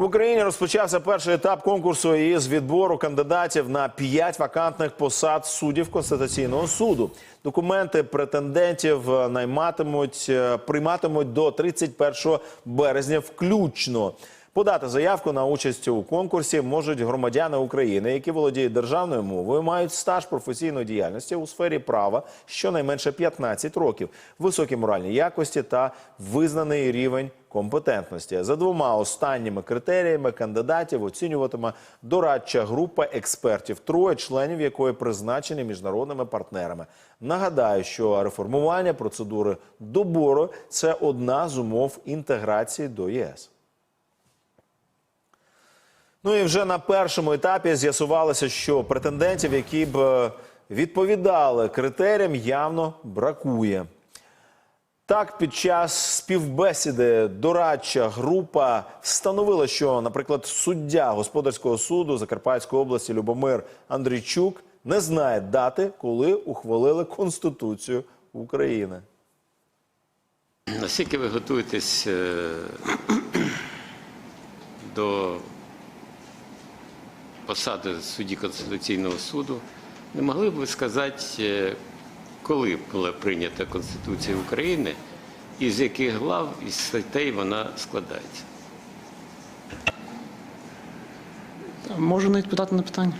В Україні розпочався перший етап конкурсу із відбору кандидатів на п'ять вакантних посад суддів Конституційного суду. Документи претендентів е, найматимуть, е, прийматимуть до 31 березня включно. Подати заявку на участь у конкурсі можуть громадяни України, які володіють державною мовою, мають стаж професійної діяльності у сфері права щонайменше 15 років, високі моральні якості та визнаний рівень компетентності. За двома останніми критеріями кандидатів оцінюватиме дорадча група експертів, троє членів якої призначені міжнародними партнерами. Нагадаю, що реформування процедури добору це одна з умов інтеграції до ЄС. Ну і вже на першому етапі з'ясувалося, що претендентів, які б е, відповідали критеріям, явно бракує. Так, під час співбесіди дорадча група встановила, що, наприклад, суддя господарського суду Закарпатської області Любомир Андрійчук не знає дати, коли ухвалили Конституцію України. Наскільки ви готуєтесь е, до посади судді Конституційного суду, не могли б ви сказати, е, коли була прийнята Конституція України і з яких глав і статей вона складається? Можу не відповідати на питання.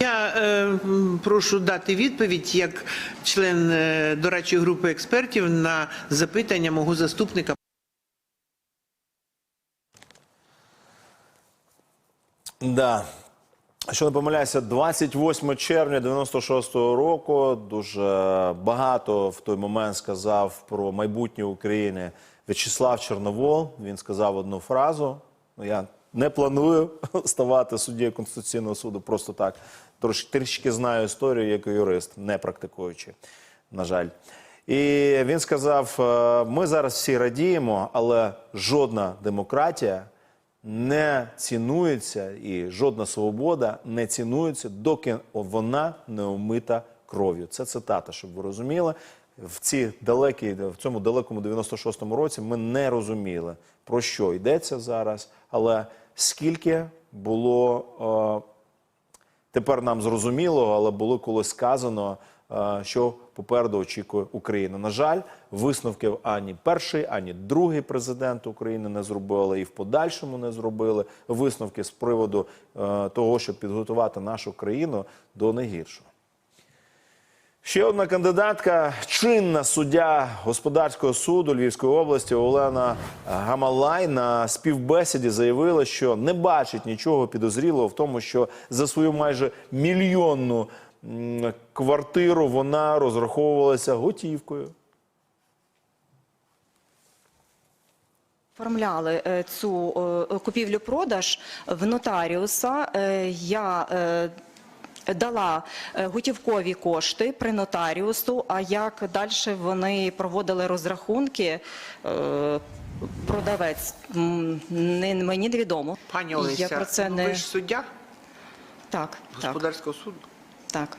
Я е, прошу дати відповідь як член е, дорадчої групи експертів на запитання мого заступника. Да. Що не помиляюся, 28 червня 96-го року дуже багато в той момент сказав про майбутнє України В'ячеслав Чорновол. Він сказав одну фразу. Ну, я не планую ставати суддєю Конституційного суду просто так. Трішки знаю історію як юрист, не практикуючи, на жаль. І він сказав: е, ми зараз всі радіємо, але жодна демократія не цінується і жодна свобода не цінується, доки вона не омита кров'ю. Це цитата, щоб ви розуміли. В ці далекі, в цьому далекому 96-му році ми не розуміли, про що йдеться зараз, але скільки було е, тепер нам зрозуміло, але було колись сказано, що попереду очікує Україна. На жаль, висновків ані перший, ані другий президент України не зробили і в подальшому не зробили висновки з приводу е, того, щоб підготувати нашу країну до найгіршого. Ще одна кандидатка, чинна суддя господарського суду Львівської області Олена Гамалай на співбесіді заявила, що не бачить нічого підозрілого в тому, що за свою майже мільйонну квартиру вона розраховувалася готівкою. Оформляли е, цю е, купівлю-продаж в нотаріуса. Е, Я дала готівкові кошти при нотаріусу. А як далі вони проводили розрахунки? Продавець не мені невідомо. Пані Я Олеся, про це ну, не ви ж суддя так, так, господарського суду. Так.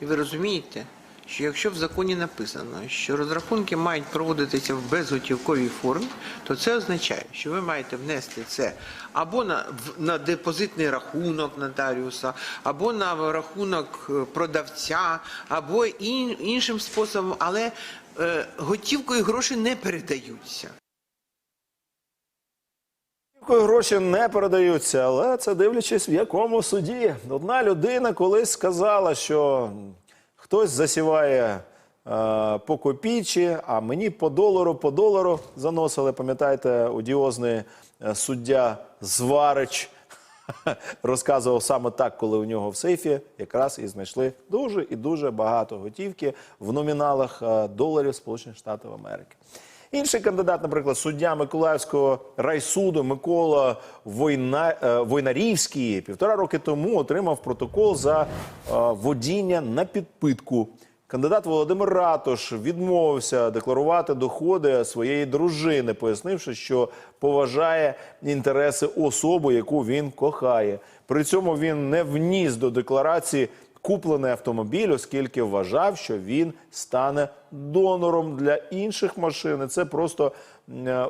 І ви розумієте, що якщо в законі написано, що розрахунки мають проводитися в безготівковій формі, то це означає, що ви маєте внести це або на, в- на депозитний рахунок нотаріуса, або на рахунок е, продавця, або ін, іншим способом, але е, готівкою гроші не передаються. Гроші не передаються, але це дивлячись в якому суді. Одна людина колись сказала, що хтось засіває е, по копійчі, а мені по долару, по долару заносили. Пам'ятаєте, одіозний е, суддя Зварич розказував саме так, коли у нього в сейфі якраз і знайшли дуже і дуже багато готівки в номіналах е, доларів Сполучених Штатів Америки. Інший кандидат, наприклад, суддя Миколаївського райсуду Микола Война, е, Войнарівський півтора роки тому отримав протокол за е, водіння на підпитку. Кандидат Володимир Ратош відмовився декларувати доходи своєї дружини, пояснивши, що поважає інтереси особи, яку він кохає. При цьому він не вніс до декларації куплений автомобіль, оскільки вважав, що він стане донором для інших машин. Це просто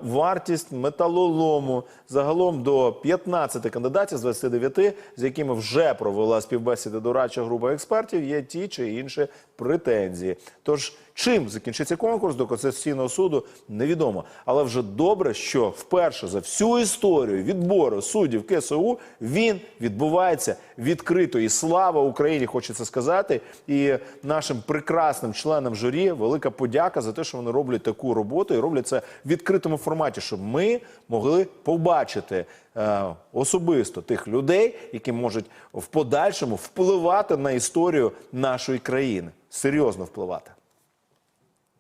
вартість металолому. Загалом до 15 кандидатів з 29, з якими вже провела співбесіди дорадча група експертів, є ті чи інші претензії. Тож чим закінчиться конкурс до Конституційного суду, невідомо. Але вже добре, що вперше за всю історію відбору суддів КСУ він відбувається відкрито. І слава Україні, хочеться сказати. І нашим прекрасним членам журі велика подяка за те, що вони роблять таку роботу і роблять це в відкритому форматі, щоб ми могли побачити е, особисто тих людей, які можуть в подальшому впливати на історію нашої країни, серйозно впливати.